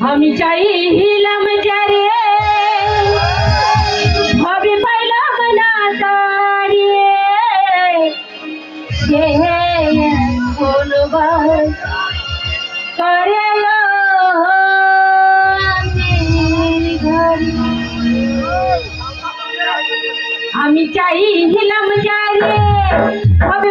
আমি চাইলাম যারে হবে পাইলাম না তারে। সে করে আমি চাইলাম যারে হবে